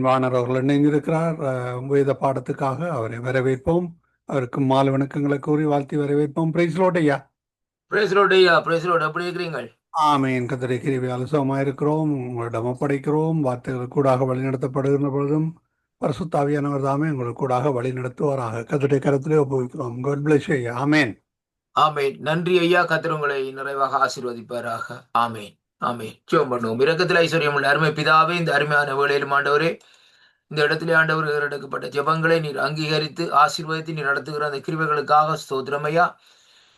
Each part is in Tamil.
வாணர் அவர்கள் இணைந்திருக்கிறார். வேத பாடத்துக்காக அவரை வரவேற்போம். அவருக்கு மாலை வணக்கங்களை கூறி வாழ்த்தி வரவேற்போம். பிரைஸ் லோட் ஐயா. பிரேஸ் ரோட் ஐயா. பிரேஸ் ரோட் எப்படி இருக்கிறீங்க ஆமேன். கத்தரை கிருவி இருக்கிறோம். உங்களிடம் ஒப்படைக்கிறோம். வார்த்தைகள் கூடாக வழிநடத்தப்படுகின்ற பொழுதும் பரிசுத்தாவியானவர் தாமே உங்களுக்கு கூடாக வழி நடத்துவாராக கத்தரை கரத்திலே ஒப்புவிக்கிறோம். காட் பிளஸ் ஐயா. ஆமேன். ஆமேன். நன்றி ஐயா. கத்திர உங்களை நிறைவாக ஆசீர்வதிப்பாராக. ஆமேன். ஆமே. ஜெபம் பண்ணுவோம். இரக்கத்தில் ஐஸ்வர்யம் உள்ள அருமை பிதாவே இந்த அருமையான வேலையில் ஆண்டவரே இந்த இடத்திலே ஆண்டவர் எடுக்கப்பட்ட ஜெபங்களை நீர் அங்கீகரித்து ஆசீர்வதித்து நீர் நடத்துகிற அந்த கிருவைகளுக்காக ஸ்தோத்திரம்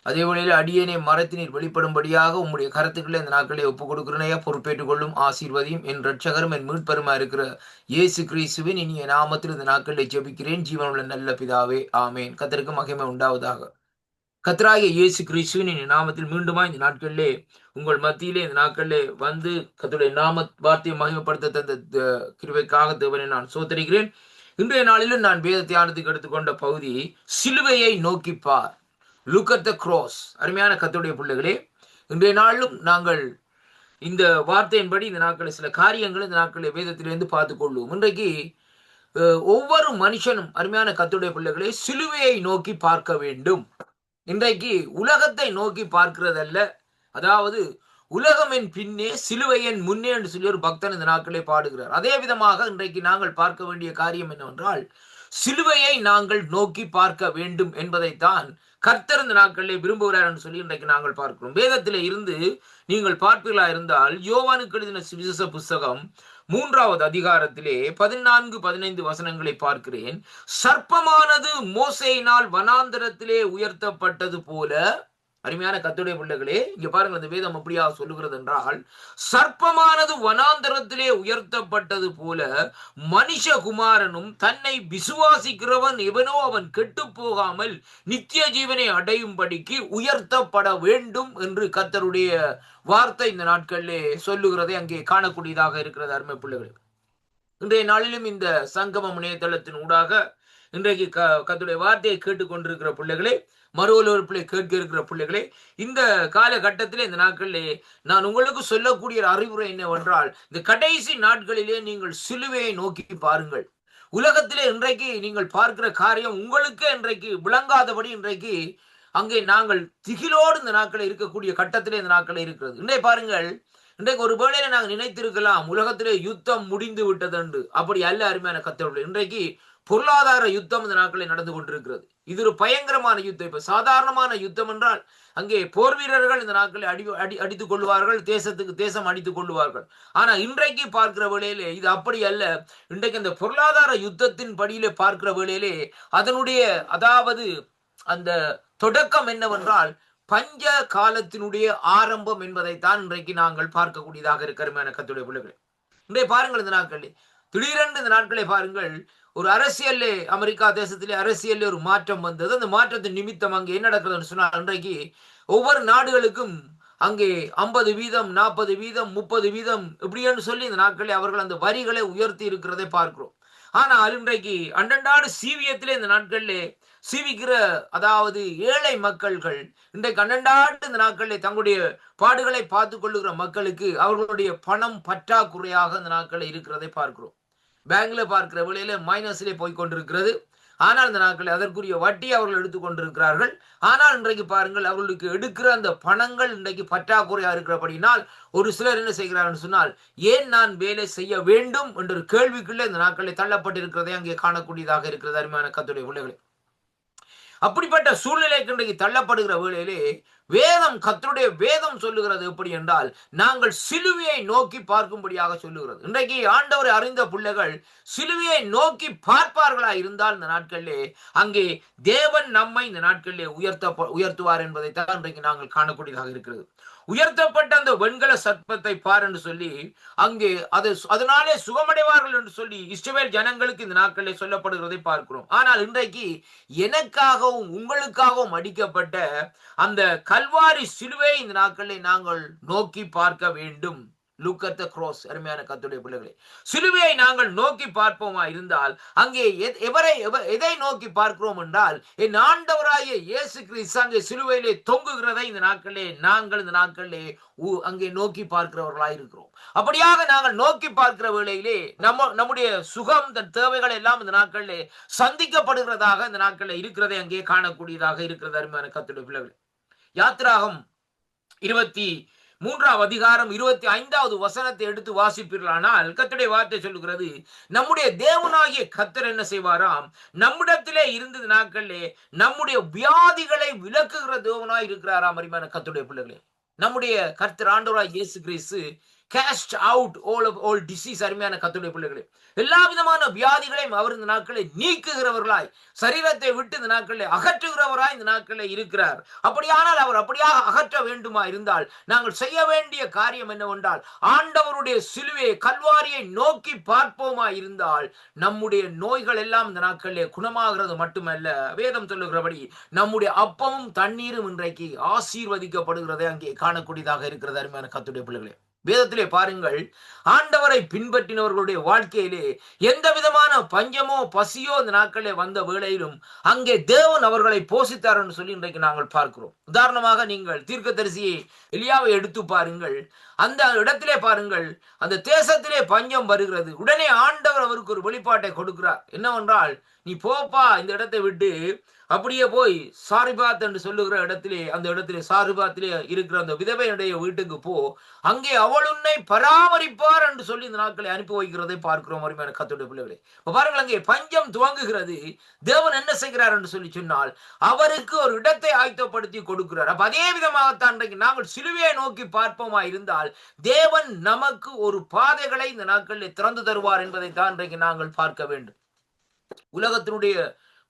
அதே வேளையில் அடியனை மறைத்து நீர் வெளிப்படும்படியாக உம்முடைய கருத்துக்களை இந்த நாட்களை ஒப்புக் கொடுக்கிறனையா பொறுப்பேற்றுக் கொள்ளும் ஆசீர்வதியும் என் ரட்சகரும் என் மீட்பருமா இருக்கிற இயேசு கிறிஸ்துவின் இனிய நாமத்தில் இந்த நாட்களை ஜெபிக்கிறேன். ஜீவனுள்ள நல்ல பிதாவே ஆமேன். கத்தருக்கு மகிமை உண்டாவதாக. கத்தராகிய இயேசு கிறிஸ்துவின் இந்த நாமத்தில் மீண்டுமா இந்த நாட்களிலே உங்கள் மத்தியிலே இந்த நாட்களிலே வந்து கத்துடைய நாம வார்த்தையை மகிமைப்படுத்த தந்த கிருவைக்காக தேவனை நான் சோத்தரிக்கிறேன் இன்றைய நாளிலும் நான் வேத தியானத்துக்கு எடுத்துக்கொண்ட பகுதி சிலுவையை நோக்கி பார். Look at the cross. அருமையான கத்துடைய பிள்ளைகளே இன்றைய நாளிலும் நாங்கள் இந்த வார்த்தையின்படி இந்த நாட்களில் சில காரியங்களை இந்த நாட்களில் வேதத்திலிருந்து பார்த்து கொள்வோம் இன்றைக்கு அஹ், ஒவ்வொரு மனுஷனும் அருமையான கத்துடைய பிள்ளைகளை சிலுவையை நோக்கி பார்க்க வேண்டும். இன்றைக்கு உலகத்தை நோக்கி பார்க்கிறதல்ல. அதாவது உலகமின் பின்னே சிலுவையின் முன்னே என்று சொல்லி ஒரு பக்தன் இந்த நாட்களே பாடுகிறார். அதே விதமாக இன்றைக்கு நாங்கள் பார்க்க வேண்டிய காரியம் என்னவென்றால் சிலுவையை நாங்கள் நோக்கி பார்க்க வேண்டும் என்பதைத்தான் கர்த்தர் இந்த நாட்களிலே விரும்புகிறார் என்று சொல்லி இன்றைக்கு நாங்கள் பார்க்கிறோம். வேதத்திலே இருந்து நீங்கள் பார்ப்பீர்களா இருந்தால் யோவானுக்கு எழுதின சுவிசேஷ புஸ்தகம் மூன்றாவது அதிகாரத்திலே பதினான்கு பதினைந்து வசனங்களை பார்க்கிறேன். சர்ப்பமானது மோசையினால் வனாந்தரத்திலே உயர்த்தப்பட்டது போல அருமையான கத்துடைய பிள்ளைகளே இங்க பாருங்க அந்த வேதம் அப்படியா சொல்லுகிறது என்றால் சர்ப்பமானது வனாந்தரத்திலே உயர்த்தப்பட்டது போல மனுஷகுமாரனும் தன்னை விசுவாசிக்கிறவன் எவனோ அவன் கெட்டு போகாமல் நித்திய ஜீவனை அடையும்படிக்கு உயர்த்தப்பட வேண்டும் என்று கத்தருடைய வார்த்தை இந்த நாட்களிலே சொல்லுகிறதை அங்கே காணக்கூடியதாக இருக்கிறது அருமை பிள்ளைகள். இன்றைய நாளிலும் இந்த சங்கமம் இணையதளத்தின் ஊடாக இன்றைக்கு க கத்துடைய வார்த்தையை கேட்டுக்கொண்டிருக்கிற பிள்ளைகளே மறு பிள்ளை கேட்க இருக்கிற பிள்ளைகளே இந்த காலகட்டத்தில் இந்த நாட்களிலே நான் உங்களுக்கு சொல்லக்கூடிய அறிவுரை என்னவென்றால் இந்த கடைசி நாட்களிலே நீங்கள் சிலுவையை நோக்கி பாருங்கள். உலகத்திலே இன்றைக்கு நீங்கள் பார்க்கிற காரியம் உங்களுக்கே இன்றைக்கு விளங்காதபடி இன்றைக்கு அங்கே நாங்கள் திகிலோடு இந்த நாட்களில் இருக்கக்கூடிய கட்டத்திலே இந்த நாட்களில் இருக்கிறது. இன்றைய பாருங்கள் இன்றைக்கு ஒரு வேளையில நாங்கள் நினைத்திருக்கலாம் உலகத்திலே யுத்தம் முடிந்து விட்டது என்று அப்படி அல்ல அருமையான கத்தவர்கள் இன்றைக்கு பொருளாதார யுத்தம் இந்த நாட்களில் நடந்து கொண்டிருக்கிறது. இது ஒரு பயங்கரமான யுத்தம். இப்ப சாதாரணமான யுத்தம் என்றால் அங்கே போர் வீரர்கள் இந்த நாட்களில் அடி அடி அடித்துக் கொள்வார்கள் தேசத்துக்கு தேசம் அடித்துக் கொள்வார்கள். ஆனா இன்றைக்கு பார்க்கிற வேளையிலே இது அப்படி அல்ல. இன்றைக்கு அந்த பொருளாதார யுத்தத்தின் படியிலே பார்க்கிற வேளையிலே அதனுடைய அதாவது அந்த தொடக்கம் என்னவென்றால் பஞ்ச காலத்தினுடைய ஆரம்பம் என்பதைத்தான் இன்றைக்கு நாங்கள் பார்க்கக்கூடியதாக இருக்கிற கத்துடைய பிள்ளைகள். இன்றைய பாருங்கள் இந்த நாட்களில் திடீரென்று இந்த நாட்களை பாருங்கள் ஒரு அரசியல்லே அமெரிக்கா தேசத்திலே அரசியல்லே ஒரு மாற்றம் வந்தது. அந்த மாற்றத்தின் நிமித்தம் அங்கே என்ன நடக்குதுன்னு சொன்னால் இன்றைக்கு ஒவ்வொரு நாடுகளுக்கும் அங்கே ஐம்பது வீதம் நாற்பது வீதம் முப்பது வீதம் இப்படின்னு சொல்லி இந்த நாட்களில் அவர்கள் அந்த வரிகளை உயர்த்தி இருக்கிறதை பார்க்கிறோம். ஆனால் இன்றைக்கு அண்டண்டாடு சீவியத்திலே இந்த நாட்களிலே சீவிக்கிற அதாவது ஏழை மக்கள்கள் இன்றைக்கு அண்டண்டாண்டு இந்த நாட்களில் தங்களுடைய பாடுகளை பார்த்து கொள்ளுகிற மக்களுக்கு அவர்களுடைய பணம் பற்றாக்குறையாக இந்த நாட்களில் இருக்கிறதை பார்க்கிறோம். பேங்க்ல பார்க்கிற வேளையில மைனஸ்லே போய் கொண்டிருக்கிறது. ஆனால் இந்த நாட்களில் அதற்குரிய வட்டி அவர்கள் எடுத்துக்கொண்டிருக்கிறார்கள் ஆனால் இன்றைக்கு பாருங்கள் அவர்களுக்கு எடுக்கிற அந்த பணங்கள் இன்றைக்கு பற்றாக்குறையா இருக்கிறபடினால் ஒரு சிலர் என்ன செய்கிறார்கள் சொன்னால் ஏன் நான் வேலை செய்ய வேண்டும்? என்ற கேள்விக்குள்ளே இந்த நாட்களில் தள்ளப்பட்டிருக்கிறதை அங்கே காணக்கூடியதாக இருக்கிறது. அருமையான கத்துடைய பிள்ளைகளை. அப்படிப்பட்ட சூழ்நிலைக்கு இன்றைக்கு தள்ளப்படுகிற வேளையிலே வேதம் கத்தருடைய வேதம் சொல்லுகிறது எப்படி என்றால் நாங்கள் சிலுவையை நோக்கி பார்க்கும்படியாக சொல்லுகிறது. இன்றைக்கு ஆண்டவரை அறிந்த பிள்ளைகள் சிலுவையை நோக்கி பார்ப்பார்களா இருந்தால் இந்த நாட்களிலே அங்கே தேவன் நம்மை இந்த நாட்களிலே உயர்த்த உயர்த்துவார் என்பதை தான் இன்றைக்கு நாங்கள் காணக்கூடியதாக இருக்கிறது. உயர்த்தப்பட்ட அந்த வெண்கல சர்ப்பத்தை பார் என்று சொல்லி அங்கே அது அதனாலே சுகமடைவார்கள் என்று சொல்லி இஸ்ரவேல் ஜனங்களுக்கு இந்த நாட்களில் சொல்லப்படுகிறதை பார்க்கிறோம். ஆனால் இன்றைக்கு எனக்காகவும் உங்களுக்காகவும் அடிக்கப்பட்ட அந்த கல்வாரி சிலுவை இந்த நாட்களை நாங்கள் நோக்கி பார்க்க வேண்டும். Look at the cross. அருமையான கத்துடைய பிள்ளைகளே சிலுவையை நாங்கள் நோக்கி பார்ப்போமா இருந்தால் அங்கே எவரை எதை நோக்கி பார்க்கிறோம் என்றால் என் ஆண்டவராகிய இயேசு கிறிஸ்து அங்கே சிலுவையிலே தொங்குகிறதை இந்த நாட்களிலே நாங்கள் இந்த நாட்களிலே அங்கே நோக்கி பார்க்கிறவர்களாக இருக்கிறோம். அப்படியாக நாங்கள் நோக்கி பார்க்கிற வேளையிலே நம்ம நம்முடைய சுகம் இந்த தேவைகள் எல்லாம் இந்த நாட்களிலே சந்திக்கப்படுகிறதாக இந்த நாட்களில் இருக்கிறதை அங்கே காணக்கூடியதாக இருக்கிறது. அருமையான கத்துடைய பிள்ளைகளே யாத்ராகம் இருபத்தி மூன்றாம் அதிகாரம் இருபத்தி ஐந்தாவது வசனத்தை எடுத்து வாசிப்பீர்களானால் கத்துடைய வார்த்தை சொல்லுகிறது நம்முடைய தேவனாகிய கத்தர் என்ன செய்வாராம்? நம்மிடத்திலே இருந்தது நாட்களிலே நம்முடைய வியாதிகளை விளக்குகிற தேவனாய் இருக்கிறாராம். அருமையான கத்துடைய பிள்ளைகளே நம்முடைய கர்த்தர் ஆண்டவராய் இயேசு grace cast out all of all அருமையான கத்துடைய பிள்ளைகளே. எல்லா விதமான வியாதிகளையும் அவர் இந்த நாட்களை நீக்குகிறவர்களாய் சரீரத்தை விட்டு இந்த நாட்களை அகற்றுகிறவராய் இந்த நாட்களில் இருக்கிறார். அப்படியானால் அவர் அப்படியாக அகற்ற வேண்டுமா இருந்தால் நாங்கள் செய்ய வேண்டிய காரியம் என்னவென்றால் ஆண்டவருடைய சிலுவையை கல்வாரியை நோக்கி பார்ப்போமா இருந்தால் நம்முடைய நோய்கள் எல்லாம் இந்த நாட்களிலே குணமாகிறது மட்டுமல்ல. வேதம் சொல்லுகிறபடி நம்முடைய அப்பமும் தண்ணீரும் இன்றைக்கு ஆசீர்வதிக்கப்படுகிறதை அங்கே காணக்கூடியதாக இருக்கிறது அருமையான கத்துடைய பிள்ளைகளே. வேதத்திலே பாருங்கள் ஆண்டவரை பின்பற்றினவர்களுடைய வாழ்க்கையிலே எந்த விதமான பஞ்சமோ பசியோ இந்த நாட்களே வந்த வேளையிலும் அங்கே தேவன் அவர்களை போஷித்தார் என்று சொல்லி இன்றைக்கு நாங்கள் பார்க்கிறோம். உதாரணமாக நீங்கள் தீர்க்கதரிசியை எலியாவை எடுத்து பாருங்கள். அந்த இடத்திலே பாருங்கள் அந்த தேசத்திலே பஞ்சம் வருகிறது. உடனே ஆண்டவர் அவருக்கு ஒரு வெளிப்பாட்டை கொடுக்கிறார். என்னவென்றால் நீ போப்பா இந்த இடத்தை விட்டு அப்படியே போய் சாரிபாத் என்று சொல்லுகிற இடத்திலே அந்த இடத்திலே சாரிபாத்திலே இருக்கிற அந்த விதவையுடைய வீட்டுக்கு போ. அங்கே அவள் உன்னை பராமரிப்பார் என்று சொல்லி இந்த நாட்களை அனுப்பி வைக்கிறதை பார்க்கிறோம் அருமையான கத்துடைய பிள்ளைகளே. இப்ப பாருங்கள் அங்கே பஞ்சம் துவங்குகிறது. தேவன் என்ன செய்கிறார் என்று சொல்லி சொன்னால் அவருக்கு ஒரு இடத்தை ஆயத்தப்படுத்தி கொடுக்கிறார். அப்ப அதே விதமாகத்தான் இன்றைக்கு நாங்கள் சிலுவையை நோக்கி பார்ப்போமா இருந்தால் தேவன் நமக்கு ஒரு பாதைகளை இந்த நாட்களில் திறந்து தருவார் என்பதை தான் இன்றைக்கு நாங்கள் பார்க்க வேண்டும். உலகத்தினுடைய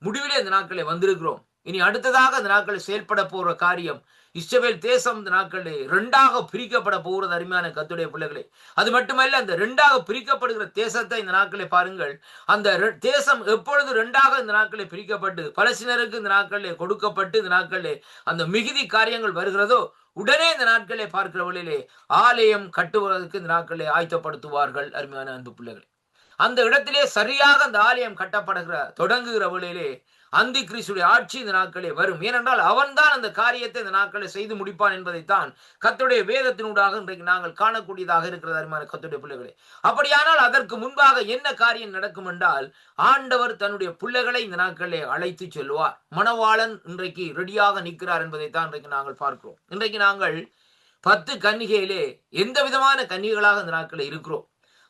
முடிவிலே இந்த நாட்களை வந்திருக்கிறோம். இனி அடுத்ததாக இந்த நாட்களில் செயல்பட போற காரியம் இஸ்ரவேல் தேசம் இந்த நாட்களில் ரெண்டாக பிரிக்கப்பட போகிறது அருமையான கத்துடைய பிள்ளைகளே. அது மட்டுமல்ல அந்த ரெண்டாக பிரிக்கப்படுகிற தேசத்தை இந்த நாட்களை பாருங்கள். அந்த தேசம் எப்பொழுது ரெண்டாக இந்த நாட்களில் பிரிக்கப்பட்டு பலசினருக்கு இந்த நாட்களில் கொடுக்கப்பட்டு இந்த நாட்களில் அந்த மிகுதி காரியங்கள் வருகிறதோ உடனே இந்த நாட்களை பார்க்கிற வழியிலே ஆலயம் கட்டுவதற்கு இந்த நாட்களை ஆயத்தப்படுத்துவார்கள் அருமையான அன்பு பிள்ளைகளே. அந்த இடத்திலே சரியாக அந்த ஆலயம் கட்டப்படுகிற தொடங்குகிற வேளையிலே அந்தி கிறிஸ்துடைய ஆட்சி இந்த நாட்களே வரும். ஏனென்றால் அவன்தான் அந்த காரியத்தை இந்த நாட்களை செய்து முடிப்பான் என்பதைத்தான் கத்துடைய வேதத்தினூடாக இன்றைக்கு நாங்கள் காணக்கூடியதாக இருக்கிறது அருமான கத்துடைய பிள்ளைகளே. அப்படியானால் அதற்கு முன்பாக என்ன காரியம் நடக்கும் என்றால் ஆண்டவர் தன்னுடைய பிள்ளைகளை இந்த நாட்களே அழைத்து செல்வார் மணவாளன் இன்றைக்கு ரெடியாக நிற்கிறார் என்பதைத்தான் இன்றைக்கு நாங்கள் பார்க்கிறோம். இன்றைக்கு நாங்கள் பத்து கன்னிகையிலே எந்த விதமான கன்னிகளாக இந்த நாட்களில் இருக்கிறோம்.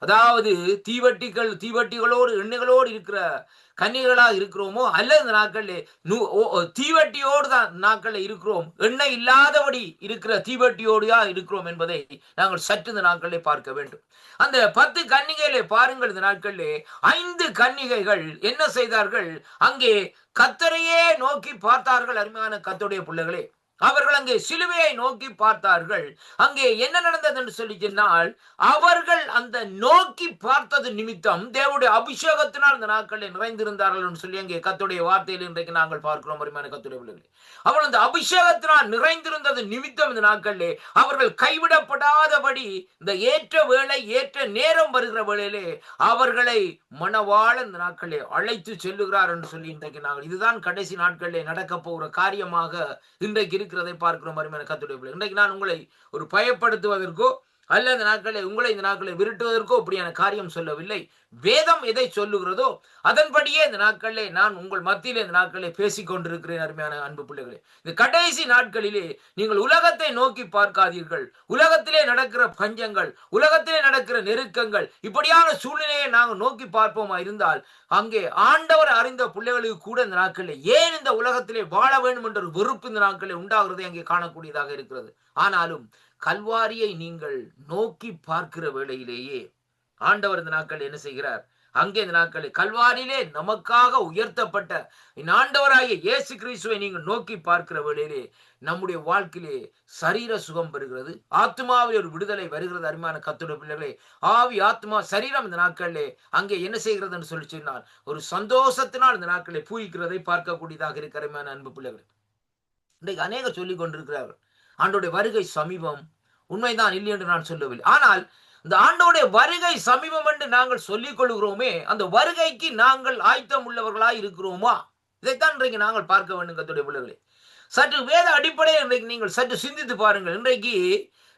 அதாவது தீவட்டிகள் தீவட்டிகளோடு எண்ணெய்களோடு இருக்கிற கன்னிகளா இருக்கிறோமோ அல்லது இந்த நாட்களில் தீவட்டியோடு தான் நாட்களில் இருக்கிறோம். எண்ணெய் இல்லாதபடி இருக்கிற தீவட்டியோடுயா இருக்கிறோம் என்பதை நாங்கள் சற்று இந்த நாட்களிலே பார்க்க வேண்டும். அந்த பத்து கன்னிகையிலே பாருங்கள் இந்த நாட்களிலே ஐந்து கன்னிகைகள் என்ன செய்தார்கள்? அங்கே கத்தரையே நோக்கி பார்த்தார்கள் அருமையான கத்துடைய பிள்ளைகளே. அவர்கள் அங்கே சிலுவையை நோக்கி பார்த்தார்கள். அங்கே என்ன நடந்தது என்று சொல்லி சொன்னால் அவர்கள் அந்த நோக்கி பார்த்தது நிமித்தம் தேவடைய அபிஷேகத்தினால் இந்த நாட்களில் நிறைந்திருந்தார்கள் என்று சொல்லி அங்கே கத்துடைய வார்த்தையில் இன்றைக்கு நாங்கள் பார்க்கிறோம். வருமான கத்துடைய பிள்ளைகளை அவர்கள் அந்த அபிஷேகத்தினால் நிறைந்திருந்தது நிமித்தம் இந்த நாட்களிலே அவர்கள் கைவிடப்படாதபடி இந்த ஏற்ற வேளை ஏற்ற நேரம் வருகிற வேளையிலே அவர்களை மணவாள இந்த நாட்களே அழைத்து செல்லுகிறார் என்று சொல்லி இன்றைக்கு நாங்கள் இதுதான் கடைசி நாட்களிலே நடக்க போகிற காரியமாக இன்றைக்கு இருக்கிறதை பார்க்கிறோம் அருமையான கத்துடைய பிள்ளை இன்றைக்கு நான் உங்களை ஒரு பயப்படுத்துவதற்கோ அல்ல இந்த நாட்களை உங்களை இந்த நாட்களை விரட்டுவதற்கோ அப்படியான காரியம் சொல்லவில்லை. வேதம் எதை சொல்லுகிறதோ அதன்படியே இந்த நாட்களிலே நான் உங்கள் மத்தியிலே இந்த நாட்களை பேசிக் கொண்டிருக்கிறேன் அருமையான அன்பு பிள்ளைகளே. இந்த கடைசி நாட்களிலே நீங்கள் உலகத்தை நோக்கி பார்க்காதீர்கள். உலகத்திலே நடக்கிற பஞ்சங்கள் உலகத்திலே நடக்கிற நெருக்கங்கள் இப்படியான சூழ்நிலையை நாங்கள் நோக்கி பார்ப்போமா இருந்தால் அங்கே ஆண்டவர் அறிந்த பிள்ளைகளுக்கு கூட இந்த நாட்களில் ஏன் இந்த உலகத்திலே வாழ வேண்டும் என்ற ஒரு வெறுப்பு இந்த நாட்களில் உண்டாகிறதை அங்கே காணக்கூடியதாக இருக்கிறது. ஆனாலும் கல்வாரியை நீங்கள் நோக்கி பார்க்கிற வேளையிலேயே ஆண்டவர் இந்த நாட்கள் என்ன செய்கிறார்? அங்கே இந்த நாட்களில் கல்வாரியிலே நமக்காக உயர்த்தப்பட்ட இந்த ஆண்டவராகிய இயேசு கிறிஸ்துவை நீங்கள் நோக்கி பார்க்கிற வேளையிலே நம்முடைய வாழ்க்கையிலே சரீர சுகம் பெறுகிறது ஆத்மாவில் ஒரு விடுதலை வருகிறது. அருமையான கத்துடைய பிள்ளைகளே ஆவி ஆத்மா சரீரம் இந்த நாட்களிலே அங்கே என்ன செய்கிறதுன்னு சொல்லி சொன்னால் ஒரு சந்தோஷத்தினால் இந்த நாட்களை பூயிக்கிறதை பார்க்கக்கூடியதாக இருக்கிற அருமையான அன்பு பிள்ளைகள். இன்றைக்கு அநேகர் சொல்லிக் கொண்டிருக்கிறார்கள் ஆண்டோடைய வருகை சமீபம். உண்மைதான் இல்லை என்று நான் சொல்லவில்லை. ஆனால் இந்த ஆண்டோடைய வருகை சமீபம் என்று நாங்கள் சொல்லிக் கொள்கிறோமே அந்த வருகைக்கு நாங்கள் ஆயத்தம் உள்ளவர்களாய் இருக்கிறோமா? இதைத்தான் இன்றைக்கு நாங்கள் பார்க்க வேண்டும் கத்துடைய பிள்ளைகளே. சற்று வேத அடிப்படையில் இன்றைக்கு நீங்கள் சற்று சிந்தித்து பாருங்கள். இன்றைக்கு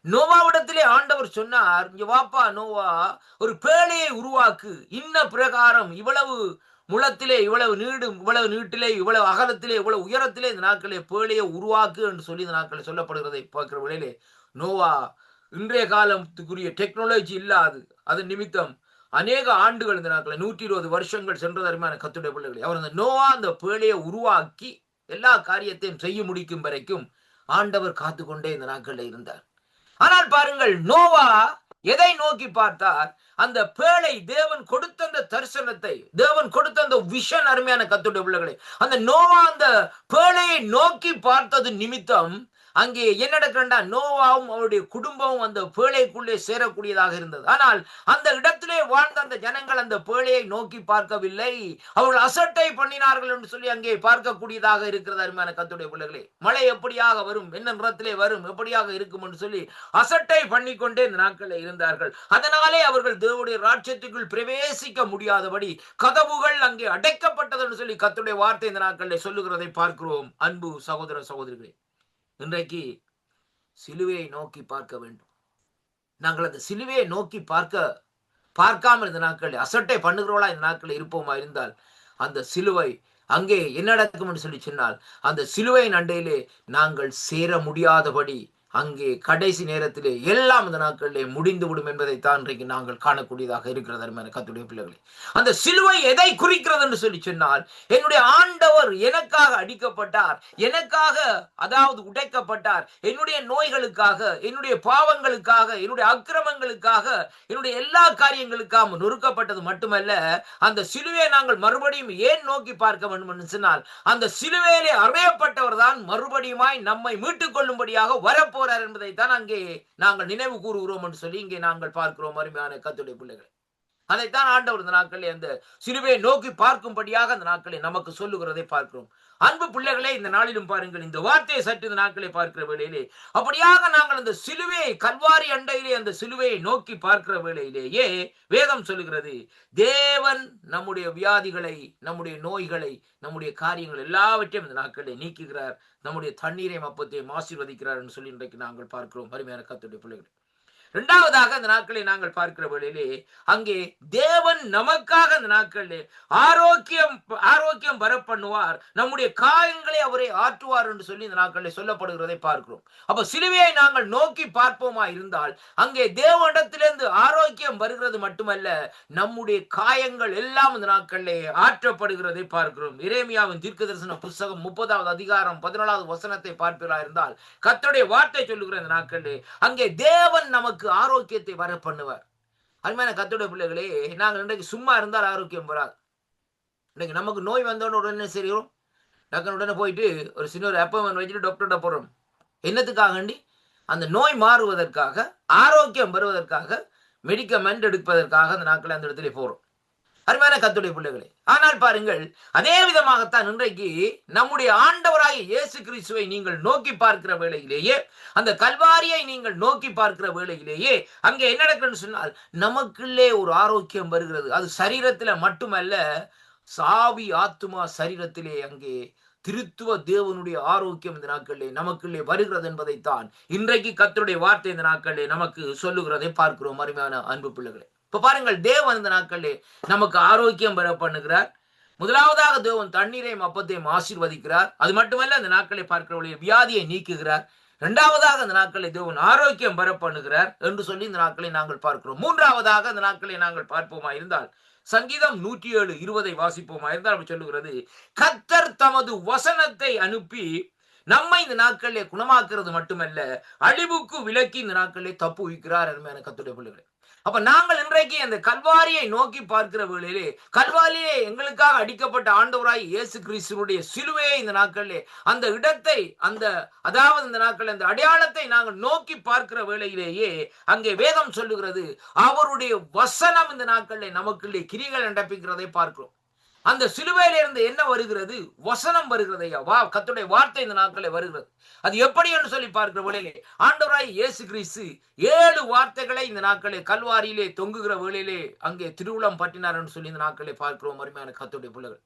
நோவாவிடத்திலே ஆண்டவர் சொன்னார் இங்க வாப்பா நோவா ஒரு பேழையை உருவாக்கு. இன்ன பிரகாரம் இவ்வளவு முளத்திலே இவ்வளவு நீடு இவ்வளவு நீட்டிலே இவ்வளவு அகலத்திலே இவ்வளவு உயரத்திலே இந்த நாட்களே பேழையை உருவாக்கு என்று சொல்லி இந்த நாட்களை சொல்லப்படுகிறதை பார்க்கிற வேளையிலே நோவா இன்றைய காலத்துக்குரிய டெக்னாலஜி இல்லாது அதன் நிமித்தம் அநேக ஆண்டுகள் இந்த நாட்களை நூற்றி இருபது வருஷங்கள் சென்றதருமையான கத்துடைய பிள்ளைகளை அவர் அந்த நோவா அந்த பேழையை உருவாக்கி எல்லா காரியத்தையும் செய்ய முடிக்கும் வரைக்கும் ஆண்டவர் காத்து கொண்டே இந்த நாட்களில் இருந்தார். ஆனால் பாருங்கள் நோவா எதை நோக்கி பார்த்தார்? அந்த பேழை தேவன் கொடுத்த அந்த தரிசனத்தை தேவன் கொடுத்த அந்த விஷன் அருமையான கத்துடைய பிள்ளைகளை அந்த நோவா அந்த பேழையை நோக்கி பார்த்தது நிமித்தம் அங்கே என்ன நடக்கிறா நோவாவும் அவருடைய குடும்பமும் அந்த பேழைக்குள்ளே சேரக்கூடியதாக இருந்தது. ஆனால் அந்த இடத்திலே வாழ்ந்த அந்த ஜனங்கள் அந்த பேழையை நோக்கி பார்க்கவில்லை. அவர்கள் அசட்டை பண்ணினார்கள் என்று சொல்லி அங்கே பார்க்கக்கூடியதாக இருக்கிறது அருமையான கத்துடைய பிள்ளைகளே. மழை எப்படியாக வரும்? என்ன நிறத்திலே வரும்? எப்படியாக இருக்கும் என்று சொல்லி அசட்டை பண்ணிக்கொண்டே இந்த நாட்களில் இருந்தார்கள். அதனாலே அவர்கள் தேவனுடைய ராட்சியத்துக்குள் பிரவேசிக்க முடியாதபடி கதவுகள் அங்கே அடைக்கப்பட்டது என்று சொல்லி கத்துடைய வார்த்தை இந்த நாட்களில் சொல்லுகிறதை பார்க்கிறோம். அன்பு சகோதர சகோதரிகளே. இன்றைக்கு சிலுவையை நோக்கி பார்க்க வேண்டும். நாங்கள் அந்த சிலுவையை நோக்கி பார்க்க பார்க்காமல் இந்த நாட்கள் அசட்டை பண்ணுகிறவளா இந்த நாட்கள் இருப்போமா இருந்தால் அந்த சிலுவை அங்கே என்ன நடக்கும் என்று சொல்லி சொன்னால் அந்த சிலுவையின் அண்டையிலே நாங்கள் சேர முடியாதபடி அங்கே கடைசி நேரத்திலே எல்லாம் இந்த நாட்களிலே முடிந்து விடும் என்பதைத்தான் இன்றைக்கு நாங்கள் காணக்கூடியதாக இருக்கிறது அருமையான கத்துடைய பிள்ளைகளே. அந்த சிலுவை எதை குறிக்கிறது என்று சொல்லி சொன்னால் என்னுடைய ஆண்டவர் எனக்காக அடிக்கப்பட்டார் எனக்காக அதாவது உடைக்கப்பட்டார் என்னுடைய நோய்களுக்காக என்னுடைய பாவங்களுக்காக என்னுடைய அக்கிரமங்களுக்காக என்னுடைய எல்லா காரியங்களுக்காக நொறுக்கப்பட்டது மட்டுமல்ல அந்த சிலுவையை நாங்கள் மறுபடியும் ஏன் நோக்கி பார்க்க வேண்டும் என்று சொன்னால் அந்த சிலுவையிலே அறையப்பட்டவர் தான் மறுபடியுமாய் நம்மை மீட்டுக் கொள்ளும்படியாக என்பதை தான் அங்கே நாங்கள் நினைவு கூறுகிறோம் என்று சொல்லி இங்கே நாங்கள் பார்க்கிறோம். அருமையான கத்துடைய பிள்ளைகளை. அதைத்தான் ஆண்டவர் இந்த நாட்களில் அந்த சிலுவையை நோக்கி பார்க்கும்படியாக அந்த நாட்களை நமக்கு சொல்லுகிறதை பார்க்கிறோம். அன்பு பிள்ளைகளே இந்த நாளிலும் பாருங்கள் இந்த வார்த்தையை சற்று இந்த நாட்களை பார்க்கிற வேளையிலே அப்படியாக நாங்கள் அந்த சிலுவையை கல்வாரி அண்டையிலே அந்த சிலுவையை நோக்கி பார்க்கிற வேளையிலேயே வேதம் சொல்லுகிறது தேவன் நம்முடைய வியாதிகளை நம்முடைய நோய்களை நம்முடைய காரியங்கள் எல்லாவற்றையும் இந்த நாட்களை நீக்குகிறார். நம்முடைய தண்ணீரையும் அப்பத்தையும் ஆசீர்வதிக்கிறார் என்று சொல்லி இன்றைக்கு நாங்கள் பார்க்கிறோம். அருமையான கத்துடைய பிள்ளைகள். இரண்டாவதாக அந்த நாட்களை நாங்கள் பார்க்கிற வேளையிலே அங்கே தேவன் நமக்காக அந்த நாட்களிலே ஆரோக்கியம் ஆரோக்கியம் வர பண்ணுவார். நம்முடைய காயங்களை அவரை ஆற்றுவார் என்று சொல்லி இந்த நாட்களில் சொல்லப்படுகிறதை பார்க்கிறோம். அப்ப சிலுவையை நாங்கள் நோக்கி பார்ப்போமா இருந்தால் அங்கே தேவனிடத்திலிருந்து ஆரோக்கியம் வருகிறது மட்டுமல்ல நம்முடைய காயங்கள் எல்லாம் இந்த நாட்களிலே ஆற்றப்படுகிறதை பார்க்கிறோம். இரேமியாவின் தீர்க்க தரிசன புஸ்தகம் முப்பதாவது அதிகாரம் பதினாலாவது வசனத்தை பார்ப்பதா இருந்தால் கத்தோடைய வார்த்தை சொல்லுகிற இந்த நாட்களில் அங்கே தேவன் நமக்கு ஆரோக்கியத்தை வர பண்ணுவார். அருமையான கத்தோடைய பிள்ளைகளே நாங்கள் இன்றைக்கு சும்மா இருந்தால் ஆரோக்கியம் வராது. இன்னைக்கு நமக்கு நோய் வந்தோன்னு உடனே சரியும் டக்குனு உடனே போயிட்டு ஒரு சின்ன ஒரு அப்பாயின்மெண்ட் வச்சுட்டு டாக்டர்கிட்ட போகிறோம் என்னத்துக்காகண்டி? அந்த நோய் மாறுவதற்காக ஆரோக்கியம் வருவதற்காக மெடிக்கமெண்ட் எடுப்பதற்காக அந்த நாட்கள் அந்த இடத்துல போகிறோம் அருமையான கத்துடைய பிள்ளைகளே ஆனால் பாருங்கள் அதே விதமாகத்தான் இன்றைக்கு நம்முடைய ஆண்டவராகிய இயேசு கிறிஸ்துவை நீங்கள் நோக்கி பார்க்கிற வேளையிலேயே அந்த கல்வாரியை நீங்கள் நோக்கி பார்க்கிற வேளையிலேயே அங்கே என்ன நடக்குன்னு சொன்னால் நமக்குள்ளே ஒரு ஆரோக்கியம் வருகிறது. அது சரீரத்துல மட்டுமல்ல சாவி ஆத்துமா சரீரத்திலே அங்கே திருத்துவ தேவனுடைய ஆரோக்கியம் இந்த நாட்களிலே நமக்குள்ளே வருகிறது என்பதைத்தான் இன்றைக்கு கத்தருடைய வார்த்தை இந்த நாட்களிலே நமக்கு சொல்லுகிறதை பார்க்கிறோம். அருமையான அன்பு பிள்ளைகளே. இப்ப பாருங்கள் தேவன் இந்த நாட்களிலே நமக்கு ஆரோக்கியம் பெற பண்ணுகிறார். முதலாவதாக தேவன் தண்ணீரையும் அப்பத்தையும் ஆசீர்வதிக்கிறார். அது மட்டுமல்ல அந்த நாட்களை பார்க்கிறவர்களுடைய வியாதியை நீக்குகிறார். இரண்டாவதாக அந்த நாட்களை தேவன் ஆரோக்கியம் பெற பண்ணுகிறார் என்று சொல்லி இந்த நாட்களை நாங்கள் பார்க்கிறோம். மூன்றாவதாக அந்த நாட்களை நாங்கள் பார்ப்போமா இருந்தால் சங்கீதம் நூற்றி ஏழு இருபதை வாசிப்போமா இருந்தால் அப்படி சொல்லுகிறது கத்தர் தமது வசனத்தை அனுப்பி நம்மை இந்த நாட்களிலே குணமாக்குறது மட்டுமல்ல அழிவுக்கு விலக்கி இந்த நாட்களிலே தப்பு வைக்கிறார் அருமையான கத்துடைய பிள்ளைகளை. அப்ப நாங்கள் இன்றைக்கு அந்த கல்வாரியை நோக்கி பார்க்கிற வேளையிலே கல்வாரியே எங்களுக்காக அடிக்கப்பட்ட ஆண்டவராய் இயேசு கிறிஸ்துவனுடைய சிலுவையை இந்த நாட்களிலே அந்த இடத்தை அந்த அதாவது இந்த நாட்கள் அந்த அடையாளத்தை நாங்கள் நோக்கி பார்க்கிற வேளையிலேயே அங்கே வேதம் சொல்லுகிறது அவருடைய வசனம் இந்த நாட்களிலே நமக்குள்ளே கிரிகள் நடப்பிக்கிறதை பார்க்கிறோம். அந்த சிலுவையில இருந்து என்ன வருகிறது? வசனம் வருகிறது ஐயா. வா கத்துடைய வார்த்தை இந்த நாட்களே வருகிறது. அது எப்படி என்று சொல்லி பார்க்கிற வேளையிலே ஆண்டவராய் இயேசு கிறிஸ்து ஏழு வார்த்தைகளை இந்த நாட்களே கல்வாரியிலே தொங்குகிற வேளையிலே அங்கே திருவுளம் பட்டினார் என்று சொல்லி இந்த நாட்களே பார்க்கிறோம் அருமையான கத்துடைய பிள்ளைகள்.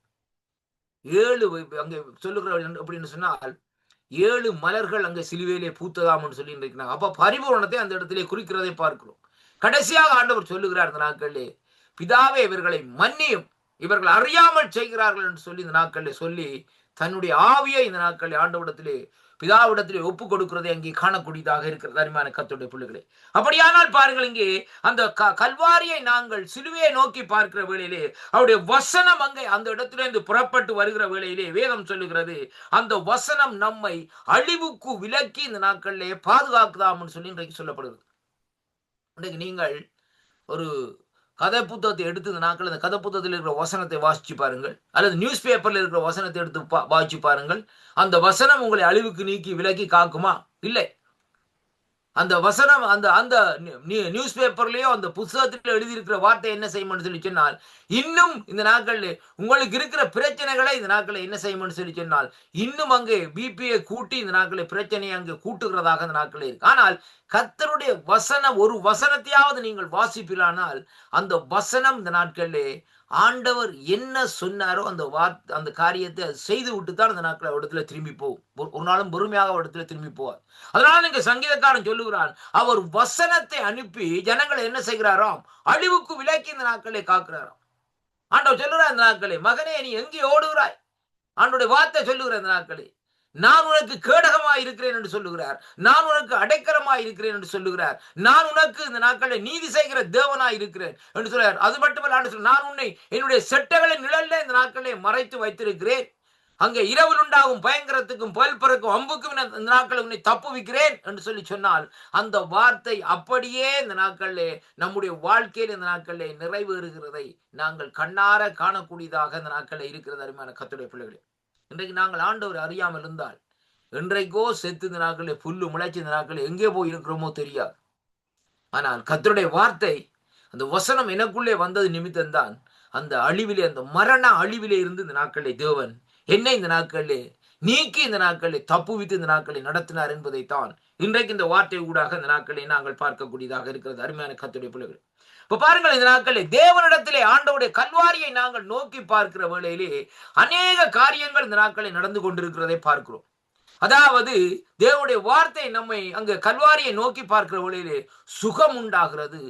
ஏழு அங்கே சொல்லுகிற அப்படின்னு சொன்னால் ஏழு மலர்கள் அங்கே சிலுவையிலே பூத்ததாம் சொல்லி இருக்கிறாங்க அப்ப பரிபூரணத்தை அந்த இடத்திலே குறிக்கிறதை பார்க்கிறோம். கடைசியாக ஆண்டவர் சொல்லுகிறார் இந்த நாட்களிலே பிதாவே இவர்களை மன்னியும். இவர்கள் அறியாமல் செய்கிறார்கள் என்று சொல்லி இந்த நாட்களில் சொல்லி தன்னுடைய ஆவியை இந்த நாட்களில் ஆண்டவிடத்திலே பிதாவிடத்திலே ஒப்பு கொடுக்கிறதை அங்கே காணக்கூடியதாக இருக்கிறது. அருமையான கத்துடைய பிள்ளைகளே. அப்படியானால் பாருங்கள் இங்கே அந்த க- கல்வாரியை நாங்கள் சிலுவையை நோக்கி பார்க்கிற வேளையிலே அவருடைய வசனம் அங்கே அந்த இடத்திலிருந்து புறப்பட்டு வருகிற வேளையிலே வேதம் சொல்லுகிறது அந்த வசனம் நம்மை அழிவுக்கு விலக்கி இந்த நாட்களிலே பாதுகாக்குதாம்னு சொல்லி இன்றைக்கு சொல்லப்படுது இன்றைக்கு நீங்கள் ஒரு கதை புத்தகத்தை எடுத்து இந்த நாட்கள் அந்த கதை புத்தகத்தில் இருக்கிற வசனத்தை வாசிச்சு பாருங்கள். அல்லது நியூஸ் பேப்பரில் இருக்கிற வசனத்தை எடுத்து பா- வாசிச்சு பாருங்கள். அந்த வசனம் உங்களை அழிவுக்கு நீக்கி விலக்கி காக்குமா? இல்லை. அந்த வசனம் அந்த அந்த நியூஸ் பேப்பர்லயோ அந்த புத்தகத்தில் எழுதியிருக்கிற வார்த்தை என்ன செய்யும்னு சொல்லி சொன்னால் இன்னும் இந்த நாட்கள் உங்களுக்கு இருக்கிற பிரச்சனைகளை இந்த நாட்களை என்ன செய்யும்னு சொல்லி சொன்னால் இன்னும் அங்கே பிபியை கூட்டி இந்த நாட்களை பிரச்சனையை அங்கே கூட்டுகிறதாக இந்த நாட்கள் இருக்கு. ஆனால் கர்த்தருடைய வசனம் ஒரு வசனத்தையாவது நீங்கள் வாசிப்பிலானால் அந்த வசனம் இந்த நாட்களிலே ஆண்டவர் என்ன சொன்னாரோ அந்த வார்த்தை அந்த காரியத்தை செய்து விட்டு தான் அந்த நாட்கள் இடத்துல திரும்பி போகும் ஒரு- நாளும் பொறுமையாக இடத்துல திரும்பி போவார். அதனால நீங்க சங்கீதக்காரன் சொல்லுகிறான் அவர் வசனத்தை அனுப்பி ஜனங்களை என்ன செய்கிறாராம்? அழிவுக்கு விலக்கி இந்த நாட்களை காக்கிறாராம். ஆண்டவர் சொல்லுகிறார் இந்த நாட்களே மகனே நீ எங்கே ஓடுகிறாய்? ஆண்டோடைய வார்த்தை சொல்லுகிற இந்த நாட்களே. நான் உனக்கு கேடகமாய் இருக்கிறேன் என்று சொல்லுகிறார். நான் உனக்கு அடைக்கலமாய் இருக்கிறேன் என்று சொல்லுகிறார். நான் உனக்கு இந்த நாட்களில் நீதி செய்கிற தேவனாய் இருக்கிறேன் என்று சொல்றார் அது மட்டுமல்ல நான் உன்னை என்னுடைய செட்டகளை நிழல்ல இந்த நாட்களை மறைத்து வைத்திருக்கிறேன். அங்கே இரவில் உண்டாகும் பயங்கரத்துக்கும் புயல்பறக்கும் அம்புக்கும் இந்த நாட்கள் உன்னை தப்புவிக்கிறேன் என்று சொல்லி சொன்னால் அந்த வார்த்தை அப்படியே இந்த நாட்களிலே நம்முடைய வாழ்க்கையில் இந்த நாட்களிலே நிறைவேறுகிறதை நாங்கள் கண்ணார காணக்கூடியதாக இந்த நாட்களில் இருக்கிறது அருமையான கத்துடைய பிள்ளைகளே. இன்றைக்கு நாங்கள் ஆண்டவர் அறியாமல் இருந்தால் என்றைக்கோ செத்து இந்த புல்லு முளைச்சி நாட்களே எங்கே போய் இருக்கிறோமோ தெரியாது. ஆனால் கத்தருடைய வார்த்தை அந்த வசனம் எனக்குள்ளே வந்தது நிமித்தம்தான் அந்த அழிவிலே அந்த மரண அழிவிலே இருந்து இந்த நாட்களே தேவன் என்னை இந்த நாட்களே நீக்கி இந்த நாட்களை தப்புவித்து இந்த நாட்களை நடத்தினார் என்பதைத்தான் இன்றைக்கு இந்த வார்த்தை ஊடாக இந்த நாட்களை நாங்கள் பார்க்கக்கூடியதாக இருக்கிறது. அருமையான கத்துடைய பிள்ளைகள். இப்ப பாருங்கள் இந்த நாட்களில் தேவனிடத்திலே ஆண்டவுடைய கல்வாரியை நாங்கள் நோக்கி பார்க்கிற வேளையிலே அநேக காரியங்கள் இந்த நாட்களில் நடந்து கொண்டிருக்கிறதை பார்க்கிறோம். அதாவது தேவனுடைய வார்த்தை நம்மை அங்கு கல்வாரியை நோக்கி பார்க்கிற வழியிலே சுகம் உண்டாகிறது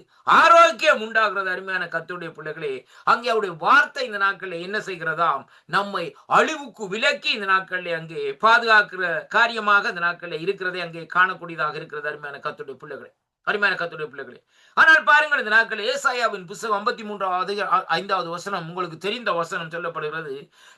ஆரோக்கியம் உண்டாகிறது. அருமையான கத்துடைய பிள்ளைகளே அங்கே அவருடைய வார்த்தை இந்த நாட்களில் என்ன செய்கிறதாம்? நம்மை அழிவுக்கு விலக்கி இந்த நாட்களில் அங்கே பாதுகாக்கிற காரியமாக இந்த நாட்களில் இருக்கிறதை அங்கே காணக்கூடியதாக இருக்கிறது. அருமையான கத்துடைய பிள்ளைகளே. அருமையான கத்துடைய பிள்ளைகளே. ஆனால் பாருங்கள் இந்த நாட்கள் ஏசாயாவின் புஸ்தகம் ஐம்பத்தி மூன்றாவது ஐந்தாவது வசனம் உங்களுக்கு தெரிந்த வசனம் சொல்லப்படுகிறது.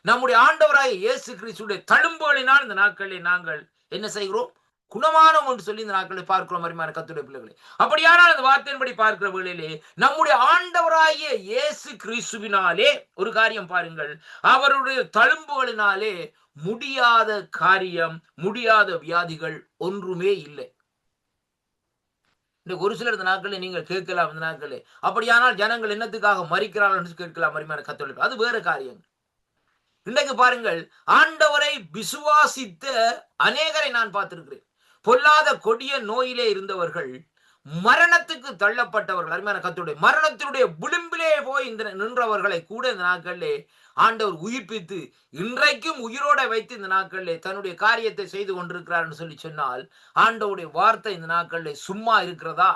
நம்முடைய ஆண்டவராய இயேசு கிறிஸ்துடைய தழும்புகளினால் இந்த நாட்களில் நாங்கள் என்ன செய்கிறோம்? குணமானோம் என்று சொல்லி இந்த நாட்களை பார்க்கிறோம் அருமையான கத்துடைய பிள்ளைகளே. அப்படியானால் அந்த வார்த்தையின்படி பார்க்கிற வேளையிலே நம்முடைய ஆண்டவராகிய இயேசு கிறிஸ்துவினாலே ஒரு காரியம் பாருங்கள். அவருடைய தழும்புகளினாலே முடியாத காரியம் முடியாத வியாதிகள் ஒன்றுமே இல்லை. இந்த ஒரு சிலர் இந்த நாட்களில் நீங்கள் கேட்கலாம் இந்த நாட்களில். அப்படியானால் ஜனங்கள் என்னத்துக்காக மறிக்கிறார்கள் என்று கேட்கலாம் மறுமையான கத்தோலிக்க அது வேறு காரியம் இன்றைக்கு பாருங்கள் ஆண்டவரை விசுவாசித்த அநேகரை நான் பார்த்திருக்கிறேன். பொல்லாத கொடிய நோயிலே இருந்தவர்கள் மரணத்துக்கு தள்ளப்பட்டவர்கள். அருமையான கத்துடைய மரணத்தினுடைய விளிம்பிலே போய் இந்த நின்றவர்களை கூட இந்த நாட்களிலே ஆண்டவர் உயிர்ப்பித்து இன்றைக்கும் உயிரோட வைத்து இந்த நாட்களிலே தன்னுடைய காரியத்தை செய்து கொண்டிருக்கிறார் என்று சொல்லி சொன்னால் ஆண்டவுடைய வார்த்தை இந்த நாட்களிலே சும்மா இருக்கிறதா?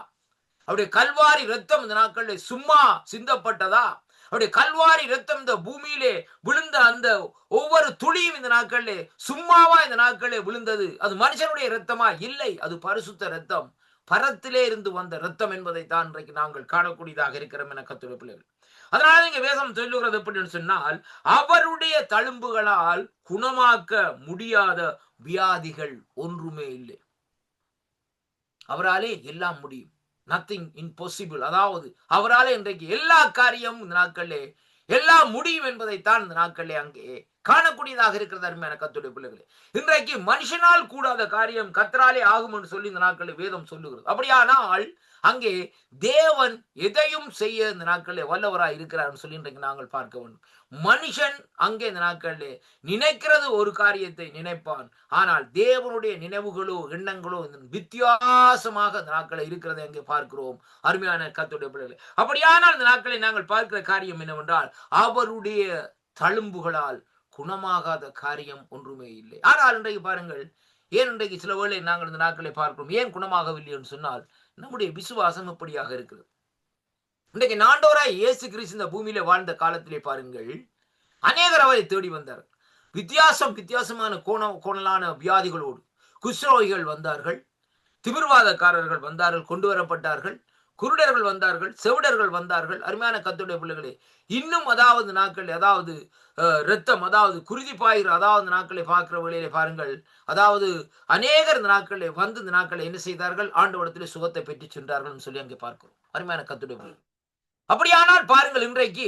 அவருடைய கல்வாரி ரத்தம் இந்த நாட்களிலே சும்மா சிந்தப்பட்டதா? அவருடைய கல்வாரி ரத்தம் இந்த பூமியிலே விழுந்த அந்த ஒவ்வொரு துளியும் இந்த நாட்களிலே சும்மாவா இந்த நாட்களிலே விழுந்தது? அது மனுஷனுடைய ரத்தமா இல்லை. அது பரிசுத்த ரத்தம் பரத்திலே இருந்து வந்த ரத்தம் என்பதை தான் இன்றைக்கு நாங்கள் காணக்கூடியதாக இருக்கிறோம் என கத்துடைய பிள்ளைகள். அதனால நீங்க வேதம் சொல்லுகிறது எப்படின்னு சொன்னால் அவருடைய தழும்புகளால் குணமாக்க முடியாத வியாதிகள் ஒன்றுமே இல்லை. அவராலே எல்லாம் முடியும். நத்திங் இம்பாசிபிள் அதாவது அவராலே இன்றைக்கு எல்லா காரியமும் இந்த நாட்களிலே எல்லாம் முடியும் என்பதைத்தான் இந்த நாட்களிலே அங்கே காணக்கூடியதாக இருக்கிறது அருமையான கத்துடைய பிள்ளைகளே. இன்றைக்கு மனுஷனால் கூடாத காரியம் கத்தராலே ஆகும் என்று சொல்லி இந்த நாட்களில் வேதம் சொல்லுகிறது. அப்படியானால் அங்கே தேவன் எதையும் செய்ய இந்த நாட்களில் வல்லவராய் இருக்கிறார் சொல்லி இன்றைக்கு நாங்கள் பார்க்க வேண்டும். மனுஷன் அங்கே இந்த நாட்களில் நினைக்கிறது ஒரு காரியத்தை நினைப்பான். ஆனால் தேவனுடைய நினைவுகளோ எண்ணங்களோ வித்தியாசமாக இந்த நாட்களில் இருக்கிறதை அங்கே பார்க்கிறோம். அருமையான கத்துடைய பிள்ளைகளை. அப்படியானால் இந்த நாட்களை நாங்கள் பார்க்கிற காரியம் என்னவென்றால் அவருடைய தழும்புகளால் குணமாகாத காரியம் ஒன்றுமே இல்லை. ஆனால் இன்றைக்கு பாருங்கள் ஏன் இன்றைக்கு சில வேளை நாங்கள் இந்த நாட்களை பார்க்கிறோம்? ஏன் குணமாகவில்லை என்று சொன்னால் நம்முடைய விசுவாசம் எப்படியாக இருக்கிறது? இன்றைக்கு நாண்டோராய் இயேசு கிறிஸ்து இந்த பூமியில வாழ்ந்த காலத்திலே பாருங்கள் அநேகர் அவரை தேடி வந்தார். வித்தியாசம் வித்தியாசமான கோண கோணலான வியாதிகளோடு குஸ்ரோகிகள் வந்தார்கள் திமிர்வாதக்காரர்கள் வந்தார்கள் கொண்டு வரப்பட்டார்கள். குருடர்கள் வந்தார்கள் செவிடர்கள் வந்தார்கள். அருமையான கத்துடைய பிள்ளைகளே இன்னும் அதாவது நாட்கள் அதாவது ரத்தம் அதாவது குருதி பாயிற அதாவது நாட்களை பார்க்கிற வழியிலே பாருங்கள். அதாவது அநேகர் இந்த நாட்களை வந்து இந்த நாட்களை என்ன செய்தார்கள்? ஆண்டவடத்திலே சுகத்தை பெற்று சென்றார்கள் சொல்லி அங்கே பார்க்கிறோம். அருமையான கத்துடைய பிள்ளைகள். அப்படியானால் பாருங்கள் இன்றைக்கு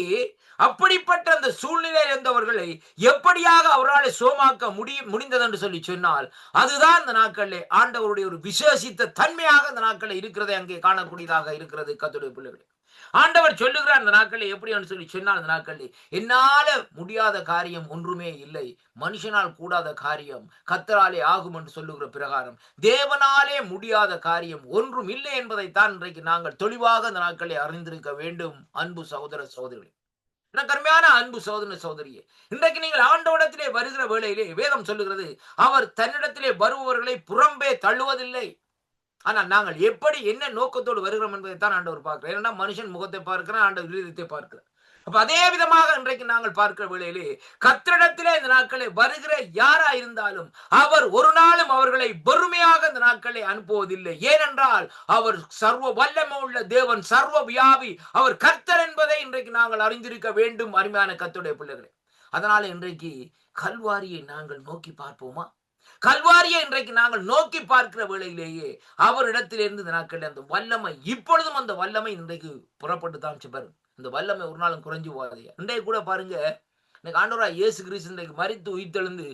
அப்படிப்பட்ட அந்த சூழ்நிலை இருந்தவர்களை எப்படியாக அவரால் சோமாக்க முடியும் முடிந்தது என்று சொல்லி சொன்னால் அதுதான் இந்த நாட்களில் ஆண்டவருடைய ஒரு விசேஷித்த தன்மையாக இந்த நாட்களில் இருக்கிறதை அங்கே காணக்கூடியதாக இருக்கிறது கத்துடைய பிள்ளைகள். ஆண்டவர் சொல்லுகிறார் அந்த நாட்களில் எப்படி சொல்லி சொன்னால் அந்த நாட்களில் என்னால முடியாத காரியம் ஒன்றுமே இல்லை. மனுஷனால் கூடாத காரியம் கத்தராலே ஆகும் என்று சொல்லுகிற பிரகாரம். தேவனாலே முடியாத காரியம் ஒன்றும் இல்லை என்பதைத்தான் இன்றைக்கு நாங்கள் தெளிவாக அந்த நாட்களை அறிந்திருக்க வேண்டும். அன்பு சகோதர சகோதரிகளே. கருமையான அன்பு சோதன சோதரியே இன்றைக்கு நீங்கள் ஆண்டவடத்திலே வருகிற வேளையிலே வேதம் சொல்லுகிறது அவர் தன்னிடத்திலே வருபவர்களை புறம்பே தள்ளுவதில்லை. ஆனால் நாங்கள் எப்படி என்ன நோக்கத்தோடு வருகிறோம் என்பதைத்தான் ஆண்டவர் பார்க்கிறார். ஏன்னா மனுஷன் முகத்தை பார்க்கிறான் ஆண்டவர் இருதயத்தை பார்க்கிறார். அப்ப அதே விதமாக இன்றைக்கு நாங்கள் பார்க்கிற வேளையிலே கத்திரிடத்திலே இந்த நாட்களை வருகிற யாரா இருந்தாலும் அவர் ஒரு நாளும் அவர்களை வெறுமையாக இந்த நாட்களை அனுப்புவதில்லை. ஏனென்றால் அவர் சர்வ வல்லமை உள்ள தேவன் சர்வ வியாபி அவர் கர்த்தர் என்பதை இன்றைக்கு நாங்கள் அறிந்திருக்க வேண்டும் அருமையான கத்துடைய பிள்ளைகளை. அதனால இன்றைக்கு கல்வாரியை நாங்கள் நோக்கி பார்ப்போமா? கல்வாரியை இன்றைக்கு நாங்கள் நோக்கி பார்க்கிற வேளையிலேயே அவரிடத்திலிருந்து இந்த நாட்களில் அந்த வல்லமை இப்பொழுதும் அந்த வல்லமை இன்றைக்கு புறப்பட்டு தான் சிபர் இந்த வல்லமை ஒரு நாளும் குறைஞ்சு போகாது. இன்றைக்கு கூட பாருங்க இன்னைக்கு ஆண்டவரா இயேசு கிறிஸ்து இன்றைக்கு மறித்து உயிர்த்தெழுந்து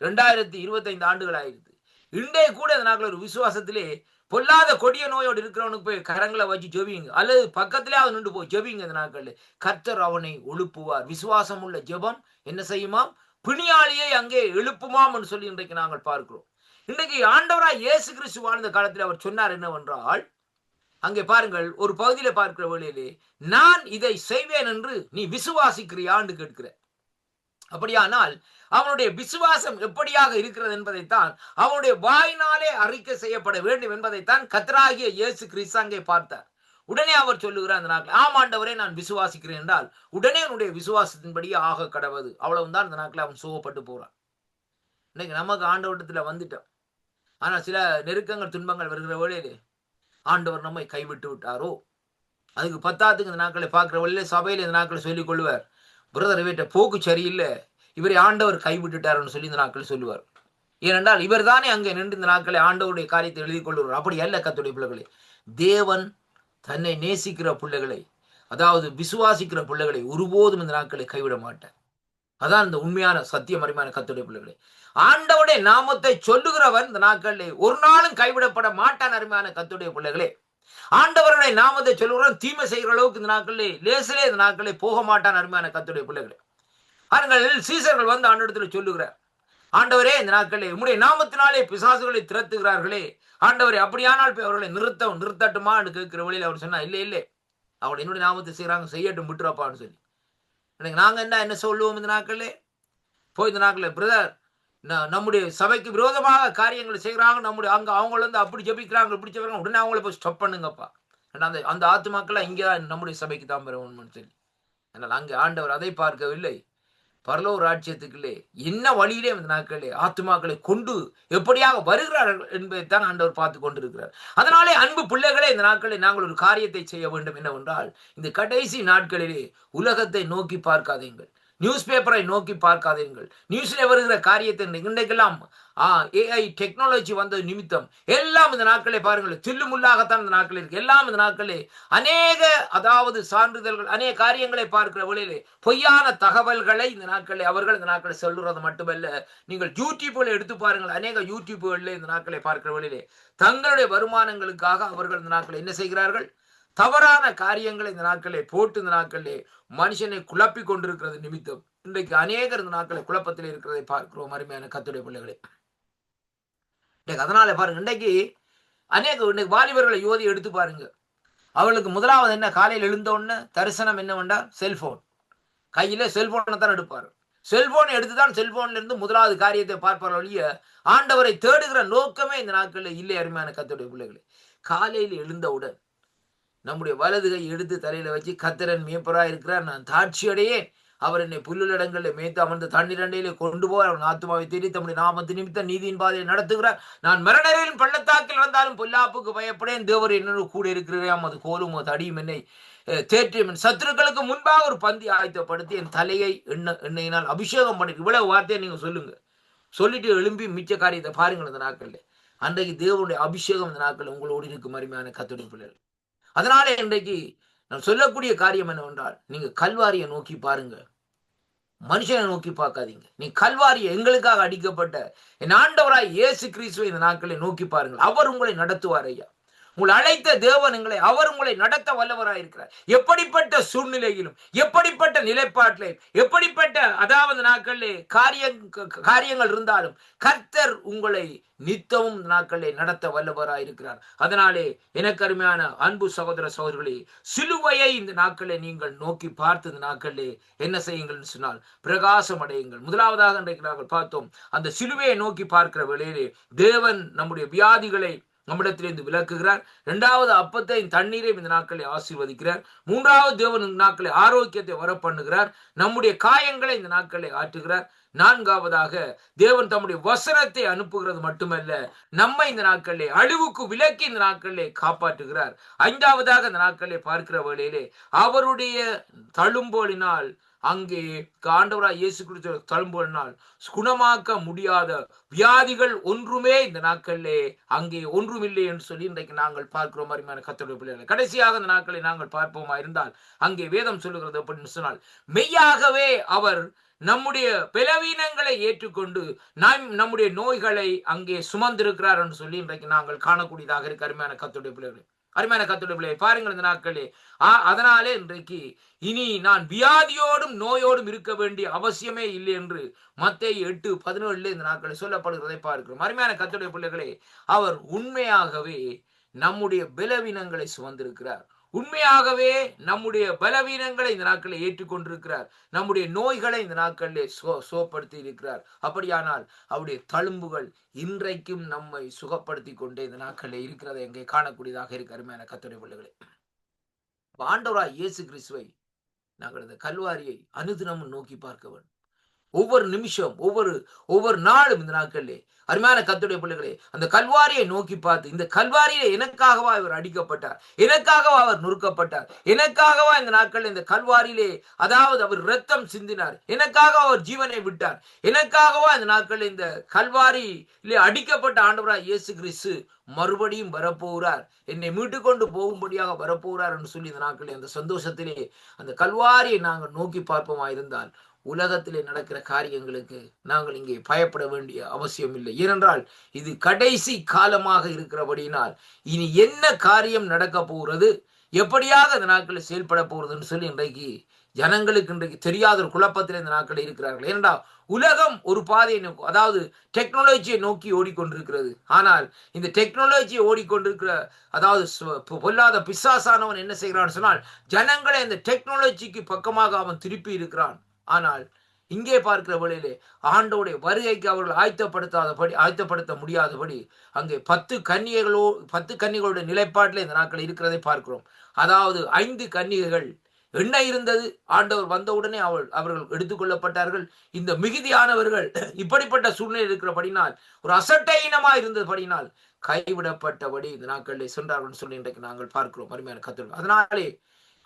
ரெண்டாயிரத்தி இருபத்தைந்து ஆண்டுகள் ஆயிடுது. இன்றைய கூட இந்த நாட்கள் ஒரு விசுவாசத்திலே பொல்லாத கொடிய நோயோடு இருக்கிறவனுக்கு போய் கரங்களை வச்சு ஜெபிங்க. அல்லது பக்கத்திலே அவன் நின்று போய் ஜெபிங்க இந்த நாட்களில். கர்த்தர் அவனை ஒழுப்புவார். விசுவாசம் உள்ள ஜெபம் என்ன செய்யுமாம்? பிணியாளியை அங்கே எழுப்புமாம் என்று சொல்லி இன்றைக்கு நாங்கள் பார்க்கிறோம். இன்றைக்கு ஆண்டவராய் இயேசு கிறிஸ்து வாழ்ந்த காலத்தில் அவர் சொன்னார் என்னவென்றால் அங்கே பாருங்கள் ஒரு பகுதியில பார்க்கிற வழியிலே நான் இதை செய்வேன் என்று நீ விசுவாசிக்கிறியான்னு கேட்கிற அப்படியானால் அவனுடைய விசுவாசம் எப்படியாக இருக்கிறது என்பதைத்தான் அவனுடைய வாயினாலே அறிக்கை செய்யப்பட வேண்டும் என்பதைத்தான் கத்தராகிய இயேசு கிறிஸ்து அங்கே பார்த்தார். உடனே அவர் சொல்லுகிறார் அந்த நாட்கள் ஆமாண்டவரே நான் விசுவாசிக்கிறேன் என்றால் உடனே உன்னுடைய விசுவாசத்தின்படியே ஆக கடவுது. அவ்வளவுதான் இந்த நாட்கள் அவன் சுகப்பட்டு போறான். இன்னைக்கு நமக்கு ஆண்டவட்டத்துல வந்துட்டோம். ஆனா சில நெருக்கங்கள் துன்பங்கள் வருகிற வேளையிலே ஆண்டவர் நம்மை கைவிட்டு விட்டாரோ? அதுக்கு பத்தாத்துக்கு இந்த நாட்களை பார்க்குற வழியில சபையில் இந்த நாட்களை சொல்லிக் கொள்வார் பிரதர் வீட்டை போக்கு சரியில்லை. இவரை ஆண்டவர் கைவிட்டுட்டாருன்னு சொல்லி இந்த நாட்கள் சொல்லுவார். ஏனென்றால் இவர் தானே அங்கே நின்று இந்த நாட்களை ஆண்டவருடைய காரியத்தை எழுதி கொள்வார் அப்படி அல்ல கத்துடைய பிள்ளைகளே. தேவன் தன்னை நேசிக்கிற பிள்ளைகளை அதாவது விசுவாசிக்கிற பிள்ளைகளை ஒருபோதும் இந்த நாட்களை கைவிட மாட்டார். அதான் இந்த உண்மையான சத்தியம் அருமையான கத்துடைய பிள்ளைகளே. ஆண்டவுடைய நாமத்தை சொல்லுகிறவன் இந்த நாட்களில் ஒரு நாளும் கைவிடப்பட மாட்டான் அருமையான கத்துடைய பிள்ளைகளே. ஆண்டவருடைய நாமத்தை சொல்லுகிறவன் தீமை செய்கிற அளவுக்கு இந்த நாட்களில் லேசிலே இந்த நாட்களே போக மாட்டான் அருமையான கத்துடைய பிள்ளைகளே. பாருங்கள் சீசர்கள் வந்து ஆண்டவரத்தில் சொல்லுகிறார். ஆண்டவரே இந்த நாட்களே உம்முடைய நாமத்தினாலே பிசாசுகளை திரத்துகிறார்களே ஆண்டவர் அப்படியானால் போய் அவர்களை நிறுத்த நிறுத்தட்டுமா என்று கேட்கிற வழியில் அவர் சொன்னா இல்லை இல்லை. அவள் என்னுடைய நாமத்தை செய்கிறாங்க செய்யட்டும் விட்டுறப்பான்னு சொல்லி. எனக்கு நாங்கள் என்ன என்ன சொல்லுவோம் இந்த நாட்களே போய் இந்த நாட்களில் பிரதர் நம்முடைய சபைக்கு விரோதமாக காரியங்களை செய்கிறாங்க நம்முடைய அங்கே அவங்கள வந்து அப்படி ஜபிக்கிறாங்க இப்படி ஜபிக்கிறாங்க உடனே அவங்கள போய் ஸ்டாப் பண்ணுங்கப்பா. ஏன்னா அந்த அந்த ஆத்துமாக்கெல்லாம் இங்கே தான் நம்முடைய சபைக்கு தான் பெறணும்னு சொல்லி. அதனால் அங்கே ஆண்டவர் அதை பார்க்கவில்லை. பரலோ ராஜ்யத்துக்குள்ளே என்ன வழியிலே இந்த நாட்களே ஆத்துமாக்களை கொண்டு எப்படியாக வருகிறார்கள் என்பதைத்தான் ஆண்டவர் பார்த்து கொண்டிருக்கிறார். அதனாலே அன்பு பிள்ளைகளே இந்த நாட்களில் நாங்கள் ஒரு காரியத்தை செய்ய வேண்டும். என்னவென்றால் இந்த கடைசி நாட்களிலே உலகத்தை நோக்கி பார்க்காதீங்கள் நியூஸ் பேப்பரை நோக்கி பார்க்காதீர்கள். நியூஸ்ல வருகிற காரியத்தை இன்றைக்கெல்லாம் ஏஐ டெக்னாலஜி வந்தது நிமித்தம் எல்லாம் இந்த நாட்களே பாருங்கள் தில்லுமுல்லாகத்தான் இந்த நாட்கள் இருக்கு. எல்லாம் இந்த நாட்களே அநேக அதாவது சான்றிதழ்கள் அநேக காரியங்களை பார்க்கிற வழியிலே பொய்யான தகவல்களை இந்த நாட்களை அவர்கள் இந்த நாட்களை சொல்லுறது மட்டுமல்ல. நீங்கள் யூடியூப்ல எடுத்து பாருங்கள் அநேக யூடியூப்களில் இந்த நாட்களை பார்க்கிற வழியிலே தங்களுடைய வருமானங்களுக்காக அவர்கள் இந்த நாட்களை என்ன செய்கிறார்கள்? தவறான காரியங்களை இந்த நாட்களே போட்டு இந்த நாட்களே மனுஷனை குழப்பி கொண்டிருக்கிறது நிமித்தம். இன்றைக்கு அநேகர் இந்த நாட்களை குழப்பத்தில் இருக்கிறதை பார்க்கிறோம் அருமையான கத்துடைய பிள்ளைகளே. இன்றைக்கு அதனால பாருங்க இன்றைக்கு அநேக இன்னைக்கு வாலிபர்களை யுவதி எடுத்து பாருங்க. அவளுக்கு முதலாவது என்ன? காலையில் எழுந்த உடனே தரிசனம் என்ன வேண்டாம் செல்போன். கையில செல்போனை தான் எடுப்பார். எடுத்து எடுத்துதான் செல்போன்ல இருந்து முதலாவது காரியத்தை பார்ப்பார் ஒழிய ஆண்டவரை தேடுகிற நோக்கமே இந்த நாட்களில் இல்லை அருமையான கத்துடைய பிள்ளைகளே. காலையில் எழுந்தவுடன் நம்முடைய வலது கை எடுத்து தலையில வச்சு கத்திரன் மேய்ப்பரா இருக்கிறார். நான் தாட்சி அவர் என்னை புல்லுலடங்களில் மேய்த்து அமர்ந்த தண்ணீரண்டையிலே கொண்டு போய் அவன் ஆத்மாவை தேடி தம்முடைய நாமத்து நிமித்தம் நீதியின் பாதையை நடத்துகிறார். நான் மரணரின் பள்ளத்தாக்கில் இருந்தாலும் பொல்லாப்புக்கு பயப்படேன். தேவர் என்னோடு கூட இருக்கிறேன் அது கோலும் அது அடியும். என்னை தேற்றியும். என் சத்துருக்களுக்கு முன்பாக ஒரு பந்தி ஆயத்தப்படுத்தி என் தலையை எண்ணெய் எண்ணெயினால் அபிஷேகம் பண்ணி இவ்வளவு வார்த்தையை நீங்க சொல்லுங்க. சொல்லிட்டு எழும்பி மிச்ச காரியத்தை பாருங்கள் அந்த நாட்கள்ல. அன்றைக்கு தேவனுடைய அபிஷேகம் அந்த நாட்கள் உங்களோடு இருக்கும் அருமையான கத்துடைய பிள்ளைகள். அதனால இன்றைக்கு நான் சொல்லக்கூடிய காரியம் என்னவென்றால் நீங்க கல்வாரியை நோக்கி பாருங்க. மனுஷனை நோக்கி பார்க்காதீங்க. நீ கல்வாரி எங்களுக்காக அடிக்கப்பட்ட என் ஆண்டவராய் இயேசு கிறிஸ்துவை இந்த நாட்களை நோக்கி பாருங்கள். அவர் உங்களை நடத்துவார் ஐயா. உங்களை அழைத்த தேவன் உங்களை அவர் உங்களை நடத்த வல்லவராய் இருக்கிறார். எப்படிப்பட்ட சூழ்நிலையிலும் எப்படிப்பட்ட நிலைப்பாட்டிலும் எப்படிப்பட்ட அதாவது நாட்களிலே காரிய காரியங்கள் இருந்தாலும் கர்த்தர் உங்களை நித்தமும் நாட்களே நடத்த வல்லவராய் இருக்கிறார். அதனாலே எனக்கு அருமையான அன்பு சகோதர சகோதரிகளே சிலுவையை இந்த நாட்களே நீங்கள் நோக்கி பார்த்து இந்த நாட்களே என்ன செய்யுங்கள் சொன்னால் பிரகாசம் அடையுங்கள். முதலாவதாக இன்றைக்கு நாங்கள் பார்த்தோம் அந்த சிலுவையை நோக்கி பார்க்கிற வேளையிலே தேவன் நம்முடைய வியாதிகளை நம்மிடத்திலிருந்து விளக்குகிறார். இரண்டாவது அப்பத்தை தண்ணீரை இந்த நாட்களை ஆசீர்வதிக்கிறார். மூன்றாவது தேவன் இந்த நாட்களை ஆரோக்கியத்தை வர பண்ணுகிறார் நம்முடைய காயங்களை இந்த நாட்களை ஆற்றுகிறார். நான்காவதாக தேவன் தம்முடைய வசனத்தை அனுப்புகிறது மட்டுமல்ல நம்மை இந்த நாட்களிலே அழிவுக்கு விலக்கி இந்த நாட்களிலே காப்பாற்றுகிறார். ஐந்தாவதாக இந்த நாட்களை பார்க்கிற வேளையிலே அவருடைய தழும்போலினால் அங்கே ஆண்டவராய் இயேசு கிறிஸ்து தழும்புனால் குணமாக்க முடியாத வியாதிகள் ஒன்றுமே இந்த நாட்களிலே அங்கே ஒன்றுமில்லை என்று சொல்லி இன்றைக்கு நாங்கள் பார்க்கிறோம். அருமையான கத்தோடைய பிள்ளைகளை கடைசியாக இந்த நாட்களை நாங்கள் பார்ப்போமா இருந்தால் அங்கே வேதம் சொல்லுகிறது அப்படின்னு சொன்னால் மெய்யாகவே அவர் நம்முடைய பலவீனங்களை ஏற்றுக்கொண்டு நாம் நம்முடைய நோய்களை அங்கே சுமந்திருக்கிறார் என்று சொல்லி இன்றைக்கு நாங்கள் காணக்கூடியதாக இருக்க. அருமையான கத்துடைய பிள்ளைகளை அருமையான கத்துடைய பிள்ளை பாருங்கள் இந்த நாட்களே. அதனாலே இன்றைக்கு இனி நான் வியாதியோடும் நோயோடும் இருக்க வேண்டிய அவசியமே இல்லை என்று மத்திய எட்டு பதினேழுல இந்த நாட்களை சொல்லப்படுகிறதை பார்க்கிறோம். அருமையான கத்துடைய பிள்ளைகளே அவர் உண்மையாகவே நம்முடைய பலவீனங்களை சுமந்திருக்கிறார். உண்மையாகவே நம்முடைய பலவீனங்களை இந்த நாட்களில் ஏற்றுக்கொண்டிருக்கிறார். நம்முடைய நோய்களை இந்த நாட்களிலே சோ சோப்படுத்தி இருக்கிறார் அப்படியானால் அவருடைய தழும்புகள் இன்றைக்கும் நம்மை சுகப்படுத்தி கொண்டே இந்த நாட்களில் இருக்கிறதை எங்கே காணக்கூடியதாக இருக்கு அருமையான கத்துரை பிள்ளைகளே. ஆண்டவரா இயேசு கிறிஸ்துவை நாங்கள் இந்த கல்வாரியை அனுதினமும் நோக்கி பார்க்க வேண்டும் ஒவ்வொரு நிமிஷம் ஒவ்வொரு ஒவ்வொரு நாளும் இந்த நாட்களிலே. அருமையான கத்துடைய பிள்ளைகளே அந்த கல்வாரியை நோக்கி பார்த்து இந்த கல்வாரியை எனக்காகவா இவர் அடிக்கப்பட்டார்? எனக்காகவா அவர் நொறுக்கப்பட்டார்? எனக்காகவா இந்த நாட்கள் இந்த கல்வாரியிலே அதாவது அவர் ரத்தம் சிந்தினார்? எனக்காக அவர் ஜீவனை விட்டார்? எனக்காகவா இந்த நாட்கள் இந்த கல்வாரியிலே அடிக்கப்பட்ட ஆண்டவராய் இயேசு கிறிஸ்து மறுபடியும் வரப்போகிறார்? என்னை மீட்டு கொண்டு போகும்படியாக வரப்போகிறார் என்று சொல்லி இந்த நாட்களில் அந்த சந்தோஷத்திலே அந்த கல்வாரியை நாங்கள் நோக்கி பார்ப்போமா இருந்தால் உலகத்திலே நடக்கிற காரியங்களுக்கு நாங்கள் இங்கே பயப்பட வேண்டிய அவசியம் இல்லை. ஏனென்றால் இது கடைசி காலமாக இருக்கிறபடியினால் இனி என்ன காரியம் நடக்க போகிறது? எப்படியாக இந்த நாட்களில் செயல்பட போகிறதுன்னு சொல்லி இன்றைக்கு ஜனங்களுக்கு இன்றைக்கு தெரியாத ஒரு குழப்பத்தில் இந்த நாட்கள் இருக்கிறார்கள். ஏனென்றா உலகம் ஒரு பாதையை நோக்கி அதாவது டெக்னாலஜியை நோக்கி ஓடிக்கொண்டிருக்கிறது. ஆனால் இந்த டெக்னாலஜியை ஓடிக்கொண்டிருக்கிற அதாவது பொல்லாத பிசாசானவன் என்ன செய்கிறான் சொன்னால் ஜனங்களை இந்த டெக்னாலஜிக்கு பக்கமாக அவன் திருப்பி இருக்கிறான். ஆனால் இங்கே பார்க்கிற வழியிலே ஆண்டோடைய வருகைக்கு அவர்கள் ஆயத்தப்படுத்தாதபடி ஆயத்தப்படுத்த முடியாதபடி அங்கே பத்து கன்னியர்களோ பத்து கன்னிகளுடைய நிலைப்பாட்டில் இந்த நாட்கள் இருக்கிறதை பார்க்கிறோம். அதாவது ஐந்து கன்னிகைகள் என்ன இருந்தது? ஆண்டவர் வந்தவுடனே அவள் அவர்கள் எடுத்துக்கொள்ளப்பட்டார்கள். இந்த மிகுதியானவர்கள் இப்படிப்பட்ட சூழ்நிலை இருக்கிறபடினால் ஒரு அசட்டையினமா இருந்தபடினால் கைவிடப்பட்டபடி இந்த நாட்களில் சென்றார்கள் சொல்லி இன்றைக்கு நாங்கள் பார்க்கிறோம். அருமையான கத்தர்கள் அதனாலே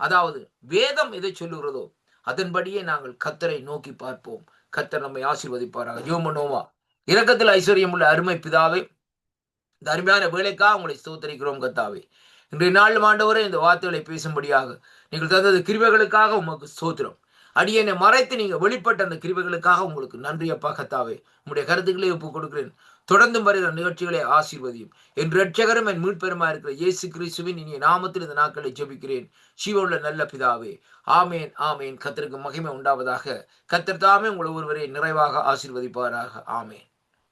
அதாவது வேதம் எதை சொல்லுகிறதோ அதன்படியே நாங்கள் கத்தரை நோக்கி பார்ப்போம். கத்தர் நம்மை ஆசீர்வதிப்பாராக. ஜோமனோவா இரக்கத்தில் ஐஸ்வர்யம் உள்ள அருமை பிதாவே இந்த அருமையான வேலைக்காக உங்களை ஸ்தோத்தரிக்கிறோம் கத்தாவே. இன்றைய நாள் மாண்டவரே இந்த வார்த்தைகளை பேசும்படியாக நீங்கள் தந்தது கிருபைகளுக்காக உமக்கு ஸ்தோத்திரம். அடியனை மறைத்து நீங்க வெளிப்பட்ட அந்த கிருபைகளுக்காக உங்களுக்கு நன்றி அப்பா கத்தாவே. உங்களுடைய கருத்துக்களை ஒப்புக் கொடுக்கிறேன் தொடர்ந்து வருகிற நிகழ்ச்சிகளை ஆசீர்வதியும். என் ரட்சகரும் என் மீட்பெருமா இருக்கிற இயேசு கிறிஸ்துவின் இனிய நாமத்தில் இந்த நாட்களை ஜெபிக்கிறேன். சிவவுள்ள நல்ல பிதாவே ஆமேன் ஆமேன். கத்தருக்கு மகிமை உண்டாவதாக. கத்தர் தாமே உங்களை ஒருவரை நிறைவாக ஆசீர்வதிப்பாராக. ஆமேன்.